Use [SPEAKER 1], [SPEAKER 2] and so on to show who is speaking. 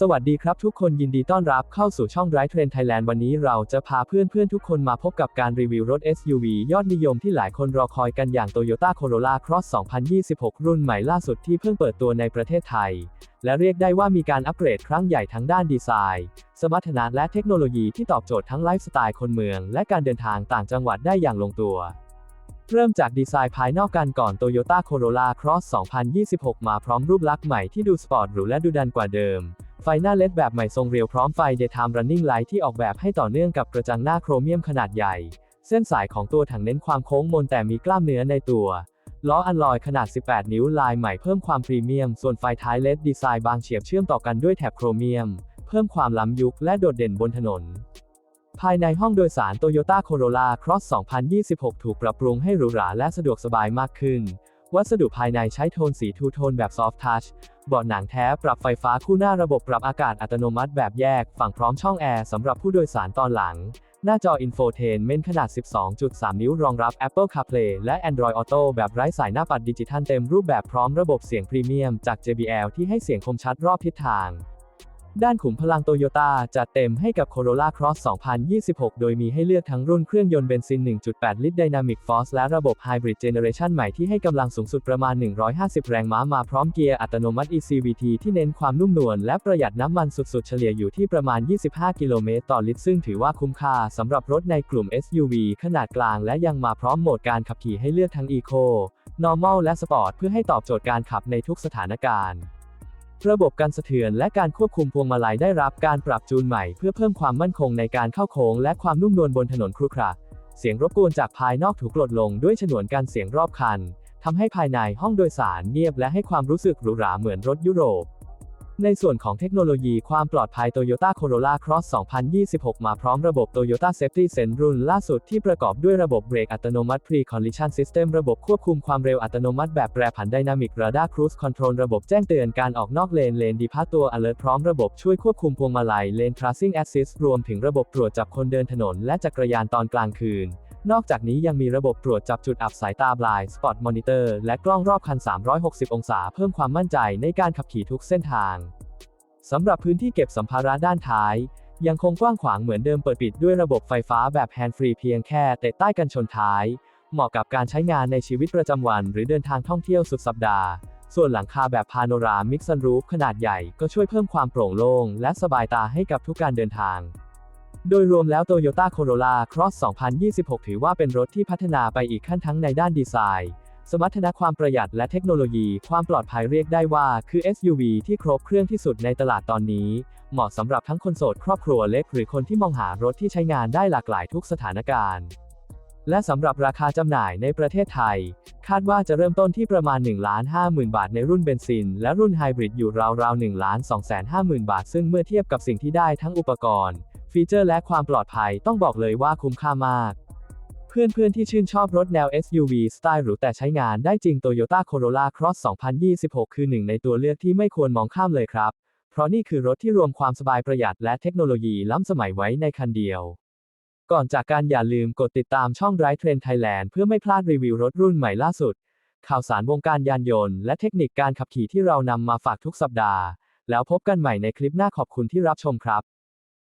[SPEAKER 1] สวัสดีครับทุกคนยินดีต้อนรับเข้าสู่ช่อง Drive Train Thailand วันนี้เราจะพาเพื่อนๆทุกคนมาพบกับการรีวิวรถ SUV ยอดนิยมที่หลายคนรอคอยกันอย่าง Toyota Corolla Cross 2026 รุ่นใหม่ล่าสุดที่เพิ่งเปิดตัวในประเทศไทย และเรียกได้ว่ามีการอัปเกรดครั้งใหญ่ทั้งด้านดีไซน์ สมรรถนะและเทคโนโลยีที่ตอบโจทย์ทั้งไลฟ์สไตล์คนเมือง และการเดินทางต่างจังหวัดได้อย่างลงตัวเริ่มจากดีไซน์ภายนอกกันก่อน Toyota Corolla Cross 2026 มาพร้อมรูปลักษณ์ใหม่ที่ดูสปอร์ตหรูและดูดันกว่าเดิม ไฟหน้าเลดแบบใหม่ทรงเรียวพร้อมไฟ Daytime Running Light ที่ออกแบบให้ต่อเนื่องกับกระจังหน้าโครเมียมขนาดใหญ่ เส้นสายของตัวถังเน้นความโค้งมนแต่มีกล้ามเนื้อในตัว ล้ออัลลอยขนาด 18 นิ้วลายใหม่เพิ่มความพรีเมียม ส่วนไฟท้ายเลดดีไซน์บางเฉียบเชื่อมต่อกันด้วยแถบโครเมียม เพิ่มความล้ำยุคและโดดเด่นบนถนน ภายในห้องโดยสาร Toyota Corolla Cross 2026 ถูกปรับปรุงให้หรูหราและสะดวกสบายมากขึ้น วัสดุภายในใช้โทนสีทูโทนแบบ Soft Touch เบาะหนังแท้ปรับไฟฟ้าคู่หน้าระบบปรับอากาศอัตโนมัติแบบแยก ฝั่งพร้อมช่องแอร์สำหรับผู้โดยสารตอนหลัง หน้าจอ Infotainment ขนาด 12.3 นิ้วรองรับ Apple CarPlay และ Android Auto แบบไร้สายหน้าปัดดิจิทัลเต็มรูปแบบพร้อมระบบเสียงพรีเมียมจาก JBL ที่ให้เสียงคมชัดรอบทิศทาง ด้านขุมพลังโตโยต้าจัดเต็มให้กับ Corolla Cross 2026 โดยมีให้เลือกทั้งรุ่นเครื่องยนต์เบนซิน 1.8 ลิตร Dynamic Force และระบบ Hybrid Generation ใหม่ที่ให้กำลังสูงสุดประมาณ 150 แรงม้ามาพร้อมเกียร์อัตโนมัติ ECVT ที่เน้นความนุ่มนวลและประหยัดน้ำมันสุดๆ เฉลี่ยอยู่ที่ประมาณ 25 กิโลเมตรต่อลิตร ซึ่งถือว่าคุ้มค่าสำหรับรถในกลุ่ม SUV ขนาดกลาง และยังมาพร้อมโหมดการขับขี่ให้เลือกทั้ง Eco Normal และ Sport เพื่อให้ตอบโจทย์การขับในทุกสถานการณ์ ระบบการสะเทือนและการควบคุมพวงมาลัยได้รับการปรับจูนใหม่ เพื่อเพิ่มความมั่นคงในการเข้าโค้งและความนุ่มนวลบนถนนครุขระเสียงรบกวนจากภายนอกถูกลดลงด้วยฉนวนกันเสียงรอบคันทำให้ภายในห้องโดยสารเงียบและให้ความรู้สึกหรูหราเหมือนรถยุโรป ในส่วนของเทคโนโลยีความปลอดภัย Toyota Corolla Cross 2026 มาพร้อมระบบ Toyota Safety Sense รุ่นล่าสุดที่ประกอบด้วยระบบเบรกอัตโนมัติ Pre-Collision System ระบบควบคุมความเร็วอัตโนมัติแบบแปรผัน Dynamic Radar Cruise Control ระบบแจ้งเตือนการออกนอกเลนเลนดีพาตัว Alert พร้อมระบบช่วยควบคุมพวงมาลัย Lane Tracing Assist รวมถึงระบบตรวจจับคนเดินถนนและจักรยานตอนกลางคืน นอกจากนี้ยังมีระบบตรวจจับจุดอับสายตา Blind Spot Monitor และกล้องรอบคัน 360 องศาเพิ่มความมั่นใจในการขับขี่ทุกเส้นทางสำหรับพื้นที่เก็บสัมภาระด้านท้าย ยังคงกว้างขวางเหมือนเดิมเปิดปิดด้วยระบบไฟฟ้าแบบแฮนด์ฟรีเพียงแค่เตะใต้กันชนท้าย เหมาะกับการใช้งานในชีวิตประจำวัน หรือเดินทางท่องเที่ยวสุดสัปดาห์ ส่วนหลังคาแบบพาโนรามิกซันรูฟขนาดใหญ่ก็ช่วยเพิ่มความโปร่งโล่งและสบายตาให้กับทุกการเดินทาง โดยรวมแล้ว Toyota Corolla Cross 2026 ถือว่าเป็นรถที่พัฒนาไปอีกขั้นทั้งในด้านดีไซน์ สมรรถนะความประหยัดและเทคโนโลยี ความปลอดภัยเรียกได้ว่าคือ SUV ที่ครบเครื่องที่สุดในตลาดตอนนี้ เหมาะสำหรับทั้งคนโสดครอบครัวเล็กหรือคนที่มองหารถที่ใช้งานได้หลากหลายทุกสถานการณ์และสำหรับราคาจำหน่ายในประเทศไทย คาดว่าจะเริ่มต้นที่ประมาณ1 5 0 0 0 0 บาทในรุ่นเบนซิน และรุ่นไฮบริดอยู่ราวๆ1 2 5 0 0 0 0 บาท ซึ่งเมื่อเทียบกับสิ่งที่ได้ทั้งอุปกรณ์ ฟีเจอร์และความปลอดภัยต้องบอกเลยว่าคุ้มค่ามาก เพื่อนๆที่ชื่นชอบรถแนว SUV สไตล์หรูแต่ใช้งานได้จริง Toyota Corolla Cross 2026 คือหนึ่งในตัวเลือกที่ไม่ควรมองข้ามเลยครับ เพราะนี่คือรถที่รวมความสบายประหยัดและเทคโนโลยีล้ำสมัยไว้ในคันเดียว ก่อนจากการอย่าลืมกดติดตามช่อง Drive Train Thailand เพื่อไม่พลาดรีวิวรถรุ่นใหม่ล่าสุด ข่าวสารวงการยานยนต์และเทคนิคการขับขี่ที่เรานำมาฝากทุกสัปดาห์ แล้วพบกันใหม่ในคลิปหน้าขอบคุณที่รับชมครับ